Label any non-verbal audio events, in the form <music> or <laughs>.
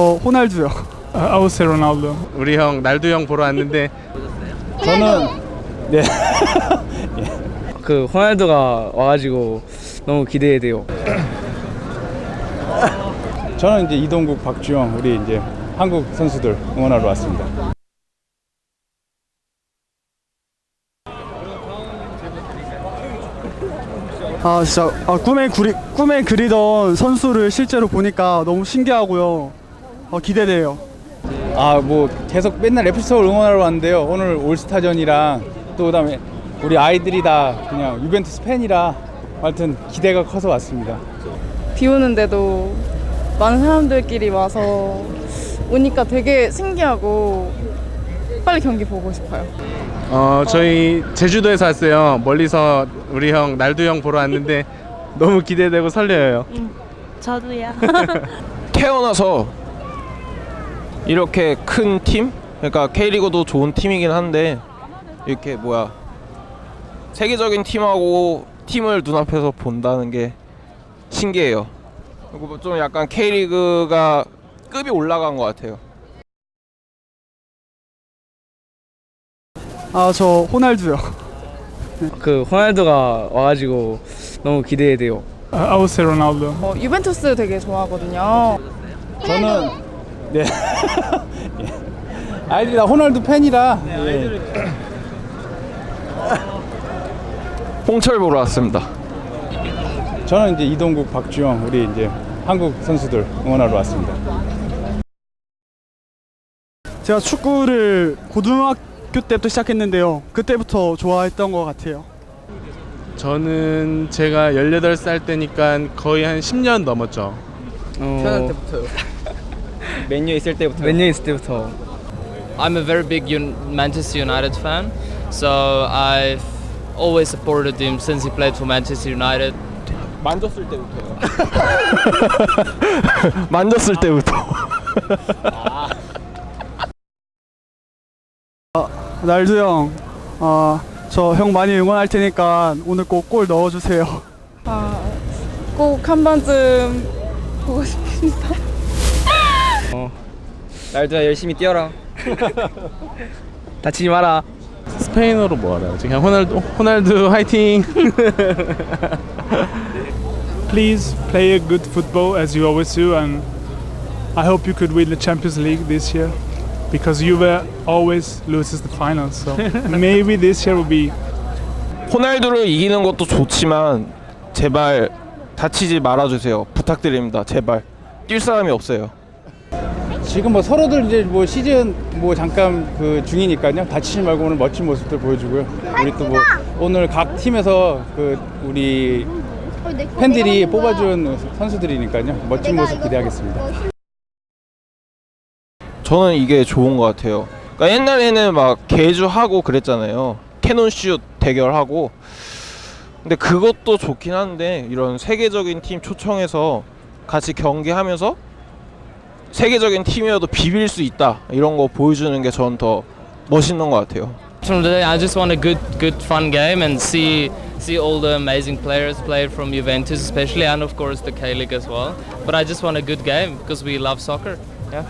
어, 호날두요. Would say Ronaldo. 우리 형 날두 형 보러 왔는데 저는 네 <laughs> 그 호날두가 와가지고 너무 기대돼요. <clears throat> 저는 이제 이동국, 박주영 우리 이제 한국 선수들 응원하러 왔습니다. 아 진짜 아, 꿈에 그리, 꿈에 그리던 선수를 실제로 보니까 너무 신기하고요. 어, 기대돼요. 아 뭐 계속 맨날 FC 서울 응원하러 왔는데요. 오늘 올스타전이랑 또 그다음에 우리 아이들이 다 그냥 유벤투스 팬이라 하여튼 기대가 커서 왔습니다. 비 오는데도 많은 사람들끼리 와서 오니까 되게 신기하고 빨리 경기 보고 싶어요. 어 저희 제주도에서 왔어요. 멀리서 우리 형 날두 형 보러 왔는데 너무 기대되고 설레요. 저도요. <laughs> 태어나서 이렇게 큰 팀? 그러니까 K리그도 좋은 팀이긴 한데 이렇게 뭐야 세계적인 팀하고 팀을 눈앞에서 본다는 게 신기해요. 그리고 뭐좀 약간 K리그가 급이 올라간 것 같아요. 아 저 호날두요. 그 호날두가 와가지고 너무 기대돼요. I would say Ronaldo. 어, 유벤투스 되게 좋아하거든요. 저는 <laughs> 네 예. 아이들이 다 호날두 팬이라 예. 홍철 보러 왔습니다. 저는 이제 이동국, 박주영 우리 이제 한국 선수들 응원하러 왔습니다. 제가 축구를 고등학교 때부터 시작했는데요. 그때부터 좋아했던 것 같아요. 저는 제가 18살 때니까 거의 한 10년 넘었죠. 어, 때부터요. 맨유 있을 때부터. 맨유 있을 때부터. I'm a very big Un- Manchester United fan, so I've always supported him since he played for Manchester United. 만졌을 때부터요. 만졌을 때부터. 날두 형, 아, 저 형 많이 응원할 테니까 오늘 꼭 골 넣어주세요. 아, 꼭 한 번쯤 보고 싶습니다. 날두야 열심히 뛰어라. 다치지 마라. 스페인어로 뭐 하라? 그냥 호날두 호날두 화이팅. Please play a good football as you always do, and I hope you could win the Champions League this year because Juve always loses the finals. So maybe this year will be 호날두를 이기는 것도 좋지만 제발 다치지 말아주세요. 부탁드립니다. 제발 뛸 사람이 없어요. 지금 뭐 서로들 이제 뭐 시즌 뭐 잠깐 그 중이니까요. 다치지 말고 오늘 멋진 모습들 보여주고요. 우리 또 뭐 오늘 각 팀에서 그 우리 팬들이 뽑아준 선수들이니까요. 멋진 모습 기대하겠습니다. 저는 이게 좋은 것 같아요. 그러니까 옛날에는 막 개주하고 그랬잖아요. 캐논슛 대결하고. 근데 그것도 좋긴 한데 이런 세계적인 팀 초청해서 같이 경기하면서 세계적인 팀이어도 비빌 수 있다 이런 거 보여주는 게 저는 더 멋있는 것 같아요. From today, I just want a good, good, fun game and see see all the amazing players play from Juventus, especially, and of course the K League as well. But I just want a good game because we love soccer. Yeah.